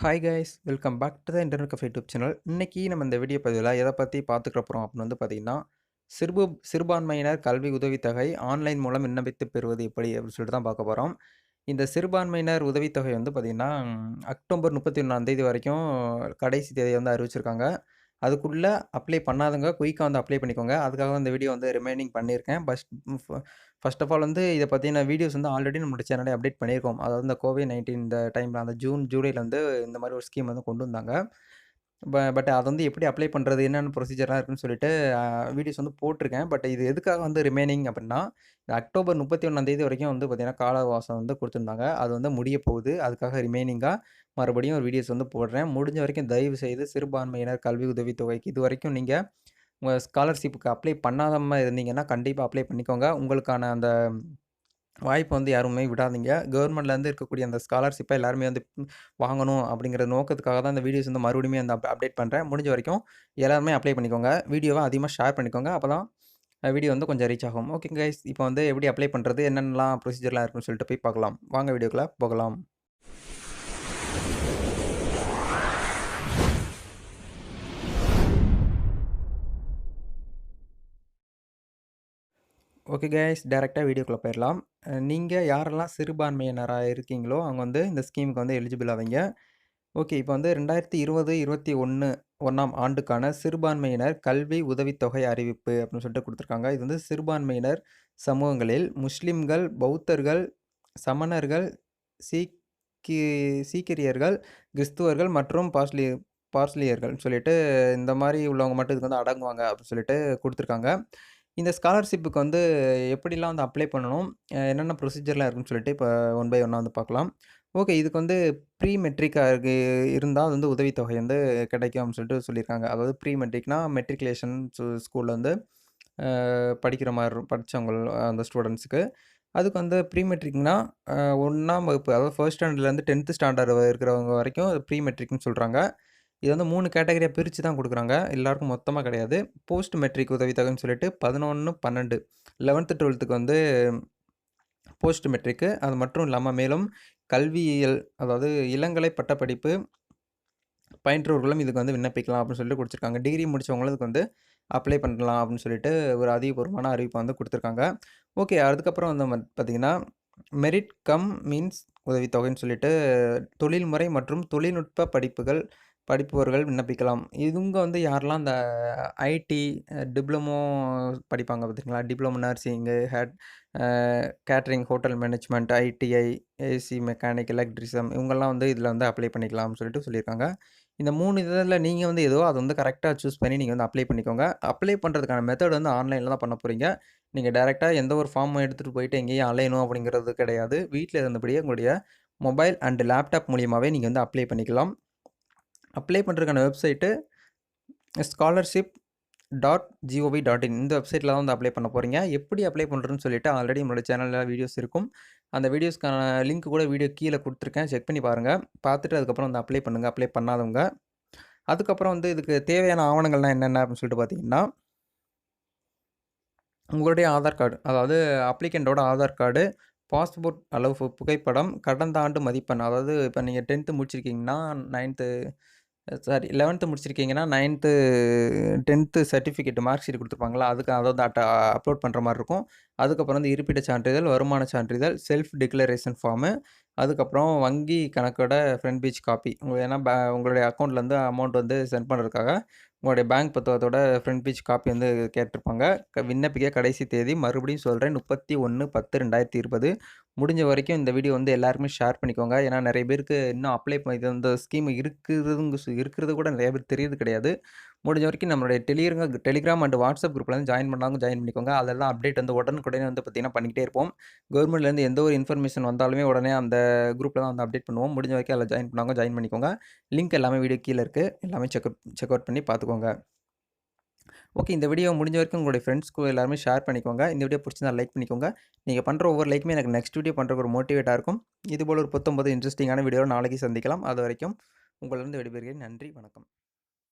Hi guys welcome back to the internet cafe YouTube channel இன்னைக்கு நம்ம இந்த video பதிவில் எதை பற்றி பார்த்துக்கிற போகிறோம் அப்படின்னு வந்து பார்த்திங்கன்னா சிறுபு சிறுபான்மையினர் கல்வி உதவித்தொகை ஆன்லைன் மூலம் விண்ணப்பித்து பெறுவது எப்படி அப்படின்னு சொல்லிட்டு தான் பார்க்க போகிறோம் இந்த சிறுபான்மையினர் உதவித்தொகை வந்து பார்த்திங்கன்னா அக்டோபர் முப்பத்தி ஒன்றாம் தேதி வரைக்கும் கடைசி தேதியை வந்து அறிவிச்சிருக்காங்க. அதுக்குள்ளே அப்ளை பண்ணாதவங்க குயிக்காக வந்து அப்ளை பண்ணிக்கோங்க. அதுக்காக இந்த வீடியோ வந்து ரிமைனிங் பண்ணியிருக்கேன். பஸ்ட் ஃபஸ்ட் ஆஃப் ஆல் வந்து இதை பற்றின வீடியோஸ் வந்து ஆல்ரெடி நம்மளோட சேனலே அப்டேட் பண்ணியிருக்கோம். அதாவது இந்த கோவிட் நைன்டீன் இந்த டைமில் அந்த ஜூன் ஜூலையில் வந்து இந்த மாதிரி ஒரு ஸ்கீம் வந்து கொண்டு வந்தாங்க. பட் அதை வந்து எப்படி அப்ளை பண்ணுறது என்னென்ன ப்ரொசீஜர்லாம் இருக்குன்னு சொல்லிட்டு வீடியோஸ் வந்து போட்டிருக்கேன். பட் இது எதுக்காக வந்து ரிமைனிங் அப்படின்னா இந்த அக்டோபர் முப்பத்தி ஒன்றாந்தேதி வரைக்கும் வந்து பார்த்திங்கன்னா காலவாசம் வந்து கொடுத்துருந்தாங்க. அது வந்து முடிய போகுது. அதுக்காக ரிமைனிங்காக மறுபடியும் ஒரு வீடியோஸ் வந்து போடுறேன். முடிஞ்ச வரைக்கும் தயவு செய்து சிறுபான்மையினர் கல்வி உதவித்தொகைக்கு இது வரைக்கும் நீங்கள் உங்கள் ஸ்காலர்ஷிப்புக்கு அப்ளை பண்ணாதமாக இருந்தீங்கன்னா கண்டிப்பாக அப்ளை பண்ணிக்கோங்க. உங்களுக்கான அந்த வாய்ப்பு வந்து யாருமே விடாதீங்க. கவர்மெண்ட்லேருந்து இருக்கக்கூடிய அந்த ஸ்காலர்ஷிப்பை எல்லாருமே வந்து வாங்கணும் அப்படிங்கிற நோக்கத்துக்காக தான் இந்த வீடியோஸ் வந்து மறுபடியும் அந்த அப்டேட் பண்ணுறேன் முடிஞ்ச வரைக்கும் எல்லாருமே அப்ளை பண்ணிக்கோங்க. வீடியோவை அதிகமாக ஷேர் பண்ணிக்கோங்க. அப்போ தான் வீடியோ வந்து கொஞ்சம் ரீச் ஆகும். ஓகே கைஸ் இப்போ வந்து எப்படி அப்ளை பண்ணுறது என்னென்னலாம் ப்ரொசீஜர்லாம் இருக்குன்னு சொல்லிட்டு போய் பார்க்கலாம். வாங்க வீடியோக்குள்ளே போகலாம். ஓகே கைஸ் டேரெக்டாக வீடியோக்குள்ளே போயிடலாம். நீங்கள் யாரெல்லாம் சிறுபான்மையினராக இருக்கீங்களோ அவங்க வந்து இந்த ஸ்கீமுக்கு வந்து எலிஜிபிள் ஆவீங்க. ஓகே இப்போ வந்து ரெண்டாயிரத்தி இருபது இருபத்தி ஒன்று ஒன்றாம் ஆண்டுக்கான சிறுபான்மையினர் கல்வி உதவித்தொகை அறிவிப்பு அப்படின்னு சொல்லிட்டு கொடுத்துருக்காங்க. இது வந்து சிறுபான்மையினர் சமூகங்களில் முஸ்லிம்கள் பௌத்தர்கள் சமணர்கள் சீக்கி சீக்கிரியர்கள் கிறிஸ்துவர்கள் மற்றும் பார்ஸ்லி பார்ஸ்லியர்கள் சொல்லிட்டு இந்த மாதிரி உள்ளவங்க மட்டும் இதுக்கு வந்து அடங்குவாங்க அப்படின்னு சொல்லிட்டு கொடுத்துருக்காங்க. இந்த ஸ்காலர்ஷிப்புக்கு வந்து எப்படிலாம் வந்து அப்ளை பண்ணணும்? என்னென்ன ப்ரொசீஜர்லாம் இருக்குன்னு சொல்லிட்டு இப்போ ஒன் பை ஒன்னாக வந்து பார்க்கலாம் ஓகே இதுக்கு வந்து ப்ரீ மெட்ரிக்காக இருந்தால் அது வந்து உதவித்தொகை வந்து கிடைக்கும் அப்படின்னு சொல்லிட்டு சொல்லியிருக்காங்க. அதாவது ப்ரீ மெட்ரிக்னா மெட்ரிகுலேஷன் ஸ்கூலில் வந்து படிக்கிற மாதிரி படித்தவங்க அந்த ஸ்டூடெண்ட்ஸுக்கு. அதுக்கு வந்து ப்ரீ மெட்ரிக்னா ஒன்றாம் வகுப்பு அதாவது ஃபர்ஸ்ட் ஸ்டாண்டர்ட்லேருந்து டென்த்து ஸ்டாண்டர்ட் இருக்கிறவங்க வரைக்கும் ப்ரீ மெட்ரிக்னு சொல்கிறாங்க இது வந்து மூணு கேட்டகரியாக பிரித்து தான் கொடுக்குறாங்க. எல்லாருக்கும் மொத்தமாக கிடையாது. போஸ்ட் மெட்ரிக் உதவித்தொகைன்னு சொல்லிட்டு பதினொன்று பன்னெண்டு லெவன்த்து டுவெல்த்துக்கு வந்து போஸ்ட் மெட்ரிக்கு அது மட்டும் இல்லாமல் மேலும் கல்வியியல் அதாவது இளங்கலை பட்டப்படிப்பு பயின்றவர்களும் இதுக்கு வந்து விண்ணப்பிக்கலாம் அப்படின்னு சொல்லிட்டு கொடுத்துருக்காங்க. டிகிரி முடித்தவங்களும் இதுக்கு வந்து அப்ளை பண்ணலாம் அப்படின்னு சொல்லிட்டு ஒரு அதிகபூர்வமான அறிவிப்பை வந்து கொடுத்துருக்காங்க. ஓகே அதுக்கப்புறம் வந்து பார்த்திங்கன்னா மெரிட் கம் மீன்ஸ் உதவித்தொகைன்னு சொல்லிட்டு தொழில்முறை மற்றும் தொழில்நுட்ப படிப்புகள் படிப்பவர்கள் விண்ணப்பிக்கலாம். இவங்க வந்து யாரெல்லாம் அந்த ஐடி டிப்ளமோ படிப்பாங்க பார்த்திங்களா? Diploma nursing had catering hotel management ITI AC mechanic electrician இவங்கெல்லாம் வந்து இதில் வந்து அப்ளை பண்ணிக்கலாம்னு சொல்லிட்டு சொல்லியிருக்காங்க. இந்த மூணு இதில் நீங்கள் வந்து ஏதோ அதை வந்து கரெக்டாக சூஸ் பண்ணி நீங்கள் வந்து அப்ளை பண்ணிக்கோங்க. அப்ளை பண்ணுறதுக்கான மெத்தட் வந்து ஆன்லைனில் தான் பண்ண போகிறீங்க நீங்கள் டேரெக்டாக எந்த ஒரு ஃபார்ம் எடுத்துகிட்டு போயிட்டு எங்கேயும் அலையணும் அப்படிங்கிறது கிடையாது. வீட்டில் இருந்தபடியே உங்களுடைய மொபைல் அண்ட் லேப்டாப் மூலியமாகவே நீங்கள் வந்து அப்ளை பண்ணிக்கலாம். அப்ளை பண்ணுறதுக்கான website scholarship dot G O V dot வெப்சைட்டில் தான் வந்து அப்ளை பண்ண போகிறீங்க எப்படி அப்ளை பண்ணுறதுன்னு சொல்லிட்டு ஆல்ரெடி நம்மளோட சேனலில் வீடியோஸ் இருக்கும். அந்த வீடியோஸ்க்கான லிங்க் கூட வீடியோ கீழே கொடுத்துருக்கேன். செக் பண்ணி பாருங்கள் பார்த்துட்டு அதுக்கப்புறம் வந்து அப்ளை பண்ணுங்கள் அப்ளை பண்ணாதவங்க. அதுக்கப்புறம் வந்து இதுக்கு தேவையான ஆவணங்கள்லாம் என்னென்ன அப்படின்னு சொல்லிட்டு பார்த்தீங்கன்னா உங்களுடைய ஆதார் கார்டு அதாவது அப்ளிகண்ட்டோட ஆதார் கார்டு பாஸ்போர்ட் அளவு புகைப்படம் கடந்த ஆண்டு மதிப்பெண் அதாவது இப்போ நீங்கள் டென்த்து முடிச்சிருக்கீங்கன்னா ninth sorry eleventh முடிச்சிருக்கீங்கன்னா ninth tenth certificate mark sheet கொடுத்துருப்பாங்களா? அதுக்கு அதை வந்து அட்ட அப்லோட் பண்ணுற மாதிரி இருக்கும். அதுக்கப்புறம் வந்து இருப்பிட சான்றிதழ் வருமான சான்றிதழ் செல்ஃப் டிக்ளரேஷன் ஃபார்மு அதுக்கப்புறம் வங்கி கணக்கோட ஃப்ரண்ட் பேஜ் காப்பி உங்கள் ஏன்னா பே உங்களுடைய அக்கௌண்ட்லேருந்து அமௌண்ட் வந்து சென்ட் பண்ணுறதுக்காக உங்களுடைய பேங்க் புத்தகத்தோட ஃப்ரண்ட் பேஜ் காப்பி வந்து கேட்டிருப்பாங்க. விண்ணப்பிக்க கடைசி தேதி மறுபடியும் சொல்கிறேன் முப்பத்தி ஒன்று பத்து ரெண்டாயிரத்தி இருபது. முடிஞ்ச வரைக்கும் இந்த வீடியோ வந்து எல்லாருமே ஷேர் பண்ணிக்கோங்க. ஏன்னா நிறைய பேருக்கு இன்னும் அப்ளை இது இந்த ஸ்கீம் இருக்கிறதுங்க இருக்கிறது கூட நிறைய பேர் தெரியுது கிடையாது. முடிஞ்ச வரைக்கும் நம்மளுடைய டெலிகிராம் டெலிகிராம் அண்ட் வாட்ஸ்அப் குரூப்பில் வந்து ஜாயின் பண்ணாங்க ஜாயின் பண்ணிக்கோங்க. அதெல்லாம் அப்டேட் வந்து உடனுக்குடனே வந்து பார்த்திங்கன்னா பண்ணிக்கிட்டே இருப்போம். கவர்மெண்ட்லேருந்து எந்த ஒரு இன்ஃபர்மேஷன் வந்தாலுமே உடனே அந்த குரூப்பில் தான் வந்து அப்டேட் பண்ணுவோம். முடிஞ்ச வரைக்கும் அதில் ஜாயின் பண்ணாங்க ஜாயின் பண்ணிக்கோங்க. லிங்க் எல்லாமே வீடியோ கீழே இருக்குது எல்லாமே செக் செக் அவுட் பண்ணி பார்த்துக்கோங்க ஓகே இந்த வீடியோ முடிஞ்ச வரைக்கும் உங்களுடைய ஃப்ரெண்ட்ஸ்க்கு எல்லாருமே ஷேர் பண்ணிக்கோங்க. இந்த வீடியோ பிடிச்சிருந்தா லைக் பண்ணிக்கோங்க. நீங்கள் பண்ணுற ஒவ்வொரு லைக்குமே எனக்கு நெக்ஸ்ட் வீடியோ பண்ணுறக்கு ஒரு மோட்டிவேட்டாக இருக்கும். இதுபோல் ஒரு புத்தொம்பது இன்ட்ரெஸ்டிங்கான வீடியோ நாளைக்கு சந்திக்கலாம். அது வரைக்கும் உங்களிருந்து விடைபெறுகிறேன். நன்றி வணக்கம்.